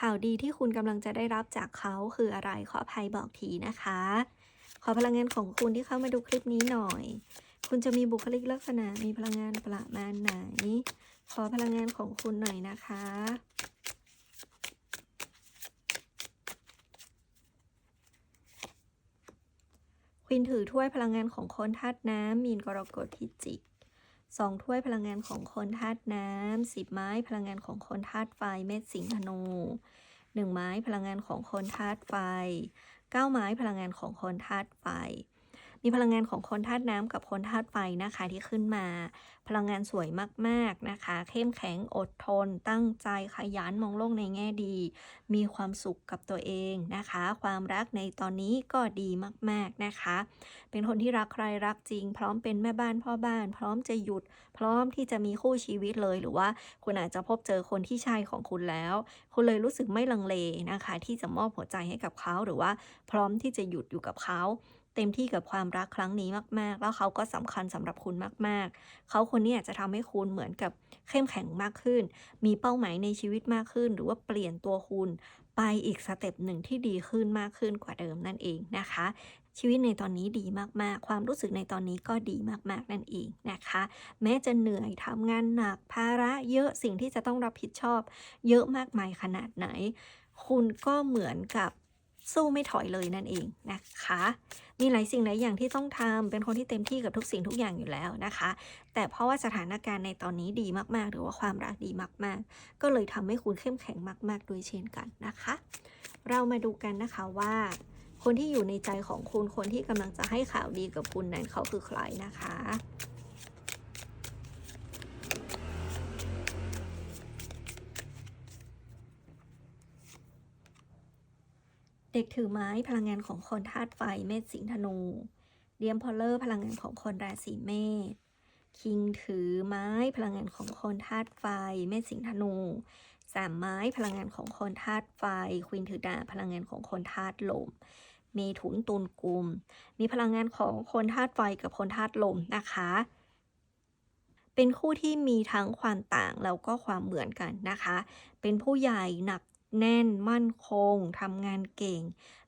ข่าวดีที่คุณกำลังจะได้รับจากเขาคืออะไรขออภัยบอกทีนะคะ ขอพลังงานของคุณที่เข้ามาดูคลิปนี้หน่อย คุณจะมีบุคลิกลักษณะมีพลังงานประมาณไหน ขอพลังงานของคุณหน่อยนะคะ ควินถือถ้วยพลังงานของคนธาตุน้ำมีนกรกฎพิจิก สองถ้วยพลังงานของคนธาตุน้ำสิบไม้พลังงานของคนธาตุไฟเม็ดสิงห์ธนูหนึ่งไม้พลังงานของคนธาตุไฟเก้าไม้พลังงานของคนธาตุไฟ มีพลังงานของคนธาตุน้ำกับคนธาตุไฟนะคะที่ขึ้นมา พลังงานสวยมากๆนะคะ เข้มแข็งอดทน ตั้งใจขยันมองโลกในแง่ดี มีความสุขกับตัวเองนะคะ ความรักในตอนนี้ก็ดีมากๆนะคะ เป็นคนที่รักใครรักจริง พร้อมเป็นแม่บ้านพ่อบ้าน พร้อมจะหยุด พร้อมที่จะมีคู่ชีวิตเลยหรือว่า คุณอาจจะพบเจอคนที่ใช่ของคุณแล้ว คุณเลยรู้สึกไม่ลังเลนะคะ ที่จะมอบหัวใจให้กับเขาหรือว่า พร้อมที่จะหยุดอยู่กับเขา เต็มที่กับความรักครั้งนี้มาก ๆ แล้วเขาก็สำคัญสำหรับคุณมาก ๆ เขาคนนี้จะทำให้คุณเหมือนกับเข้มแข็งมากขึ้น มีเป้าหมายในชีวิตมากขึ้น หรือว่าเปลี่ยนตัวคุณไปอีกสเต็ปหนึ่งที่ดีขึ้นมากขึ้นกว่าเดิมนั่นเองนะคะ ชีวิตในตอนนี้ดีมากๆ ความรู้สึกในตอนนี้ก็ดีมากๆนั่นเองนะคะ แม้จะเหนื่อยทำงานหนักภาระเยอะสิ่งที่จะต้องรับผิดชอบ เยอะมากมายขนาดไหน คุณก็เหมือนกับ สู้ไม่ถอยเลยนั่นเองนะคะ มีหลายสิ่งหลายอย่างที่ต้องทำเป็นคนที่เต็มที่กับทุกสิ่งทุกอย่างอยู่แล้วนะคะ แต่เพราะว่าสถานการณ์ในตอนนี้ดีมากๆ หรือว่าความรักดีมากๆ ก็เลยทำให้คุณเข้มแข็งมาก ๆ ด้วยเช่นกันนะคะ เรามาดูกันนะคะว่า คนที่อยู่ในใจของคุณคนที่กำลังจะให้ข่าวดีกับคุณนั้นเขาคือใครนะคะ เด็กถือไม้พลังงานของคนธาตุไฟเมษสิงห์ธนูเดียมพอลเลอร์พลังงานของคนราศีเมษคิงถือไม้พลังงานของคนธาตุไฟ เมษสิงห์ธนูสามไม้พลังงานของคนธาตุไฟ ควีนถือดาบพลังงานของคนธาตุลมเมถุนตุลกุม มีพลังงานของคนธาตุไฟกับคนธาตุลมนะคะ เป็นคู่ที่มีทั้งความต่างแล้วก็ความเหมือนกันนะคะ เป็นผู้ใหญ่หนัก แน่น มั่นคงทำงานเก่ง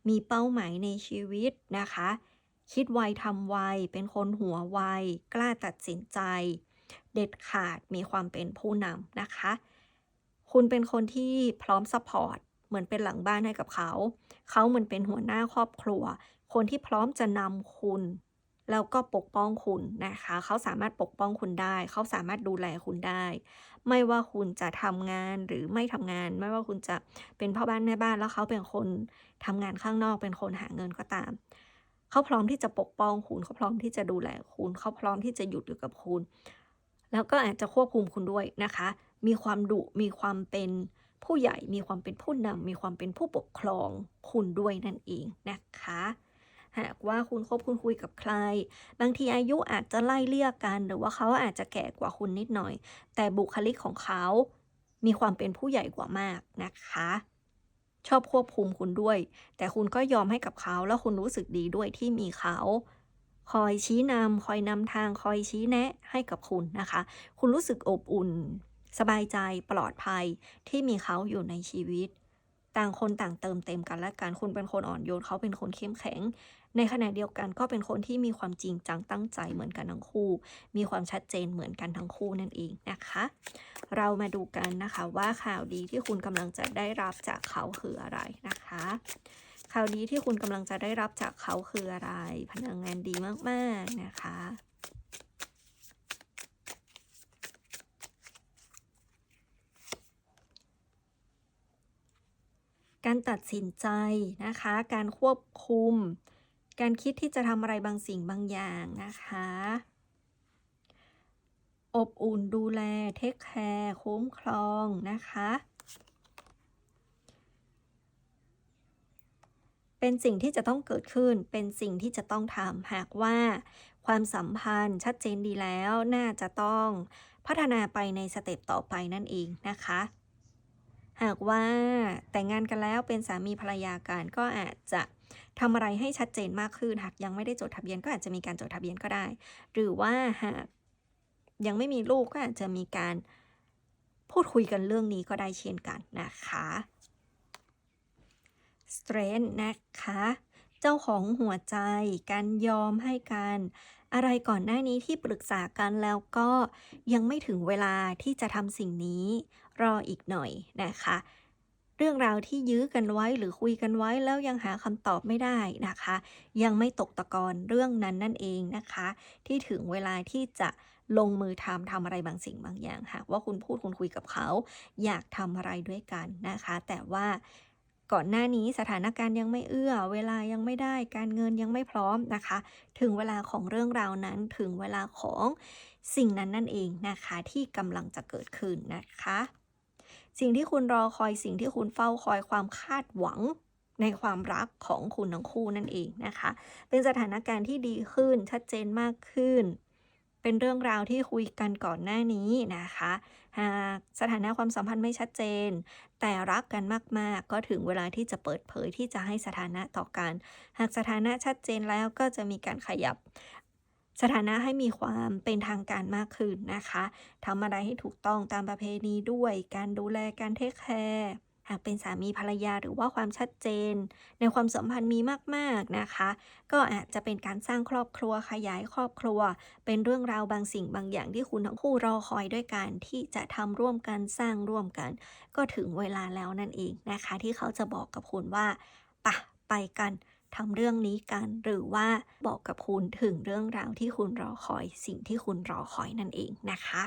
มีเป้าหมายในชีวิตนะคะ คิดไวทำไว เป็นคนหัวไว กล้าตัดสินใจ เด็ดขาดมีความเป็นผู้นำนะคะ คุณเป็นคนที่พร้อมซัพพอร์ตเหมือนเป็นหลังบ้านให้กับเขา เขาเหมือนเป็นหัวหน้าครอบครัว คนที่พร้อมจะนำคุณ แล้วก็ปกป้องคุณนะคะ เขาสามารถปกป้องคุณได้ เขาสามารถดูแลคุณได้ ไม่ว่าคุณจะทำงานหรือไม่ทำงาน ไม่ว่าคุณจะเป็นพ่อบ้านแม่บ้านแล้วเขาเป็นคนทำงานข้างนอกเป็นคนหาเงินก็ตาม เขาพร้อมที่จะปกป้องคุณ เขาพร้อมที่จะดูแลคุณ เขาพร้อมที่จะหยุดอยู่กับคุณ แล้วก็อาจจะควบคุมคุณด้วยนะคะ มีความดุ มีความเป็นผู้ใหญ่ มีความเป็นผู้นำมีความเป็นผู้ปกครองคุณด้วยนั่นเองนะคะ หากว่าคุณคบคุณคุยกับใคร บางทีอายุอาจจะไล่เลี่ยกัน หรือว่าเขาอาจจะแก่กว่าคุณนิดหน่อย แต่บุคลิกของเขา มีความเป็นผู้ใหญ่กว่ามากนะคะ ชอบควบคุมคุณด้วย แต่คุณก็ยอมให้กับเขาแล้วคุณรู้สึกดีด้วยที่มีเขาคอยชี้นำคอยนำทางคอยชี้แนะให้กับคุณนะคะ คุณรู้สึกอบอุ่น สบายใจปลอดภัยที่มีเขาอยู่ในชีวิต ต่างคนต่างเติมเต็มกันและกันคุณเป็นคนอ่อนโยนเขาเป็นคนเข้มแข็ง ในขณะเดียวกันก็เป็นคนที่มีความจริงจังตั้งใจเหมือนกันทั้งคู่ มีความชัดเจนเหมือนกันทั้งคู่นั่นเองนะคะ เรามาดูกันนะคะว่าข่าวดีที่คุณกำลังจะได้รับจากเขาคืออะไรนะคะข่าวดีที่คุณกำลังจะได้รับจากเขาคืออะไร พลังงานดีมากๆนะคะ การตัดสินใจนะคะ การควบคุม การคิดที่จะทำอะไรบางสิ่งบางอย่างนะคะ อบอุ่นดูแลเทคแคร์คุ้มครองนะคะเป็นสิ่งที่จะต้องเกิดขึ้น เป็นสิ่งที่จะต้องทำหากว่า ความสัมพันธ์ชัดเจนดีแล้ว น่าจะต้องพัฒนาไปในสเต็ปต่อไปนั่นเองนะคะ หากว่าแต่งงานกันแล้วเป็นสามีภรรยากันก็อาจจะทำอะไรให้ชัดเจนมากขึ้น หากยังไม่ได้จดทะเบียนก็อาจจะมีการจดทะเบียนก็ได้ หรือว่าหากยังไม่มีลูกก็อาจจะมีการพูดคุยกันเรื่องนี้ก็ได้เช่นกันนะคะ strength นะคะ เจ้าของหัวใจการยอมให้กันอะไรก่อนหน้านี้ที่ปรึกษากันแล้วก็ยังไม่ถึงเวลาที่จะทำสิ่งนี้ รออีกหน่อยนะคะ เรื่องราวที่ยื้อกันไว้หรือคุยกันไว้แล้วยังหาคำตอบไม่ได้นะคะ ยังไม่ตกตะกอนเรื่องนั้นนั่นเองนะคะ ที่ถึงเวลาที่จะลงมือทำทำอะไรบางสิ่งบางอย่างหากว่าคุณพูดคุณคุยกับเขา อยากทำอะไรด้วยกันนะคะ แต่ว่าก่อนหน้านี้สถานการณ์ยังไม่เอื้อ เวลายังไม่ได้การเงินยังไม่พร้อมนะคะ ถึงเวลาของเรื่องราวนั้นถึงเวลาของสิ่งนั้นนั่นเองนะคะ ที่กำลังจะเกิดขึ้นนะคะ สิ่งที่คุณรอคอยสิ่งที่คุณเฝ้าคอยความคาดหวังในความรักของคุณทั้งคู่นั่นเองนะคะ เป็นสถานการณ์ที่ดีขึ้นชัดเจนมากขึ้น เป็นเรื่องราวที่คุยกันก่อนหน้านี้นะคะ หากสถานะความสัมพันธ์ไม่ชัดเจน แต่รักกันมาก ๆ ก็ถึงเวลาที่จะเปิดเผยที่จะให้สถานะต่อกัน หากสถานะชัดเจนแล้วก็จะมีการขยับ สถานะให้มีความเป็นทางการมากขึ้นนะคะทำอะไรให้ถูกต้องตามประเพณีด้วย การดูแลการเทคแคร์หากเป็นสามีภรรยาหรือว่าความชัดเจน ในความสัมพันธ์มีมาก ๆ นะคะ ก็อาจจะเป็นการสร้างครอบครัวขยายครอบครัว เป็นเรื่องราวบางสิ่งบางอย่างที่คุณทั้งคู่รอคอยด้วยกันที่จะทำร่วมกันสร้างร่วมกัน ก็ถึงเวลาแล้วนั่นเองนะคะ ที่เขาจะบอกกับคุณว่าปะไปกัน ทำเรื่องนี้กัน หรือว่าบอกกับคุณถึงเรื่องราวที่คุณรอคอย สิ่งที่คุณรอคอยนั่นเองนะคะ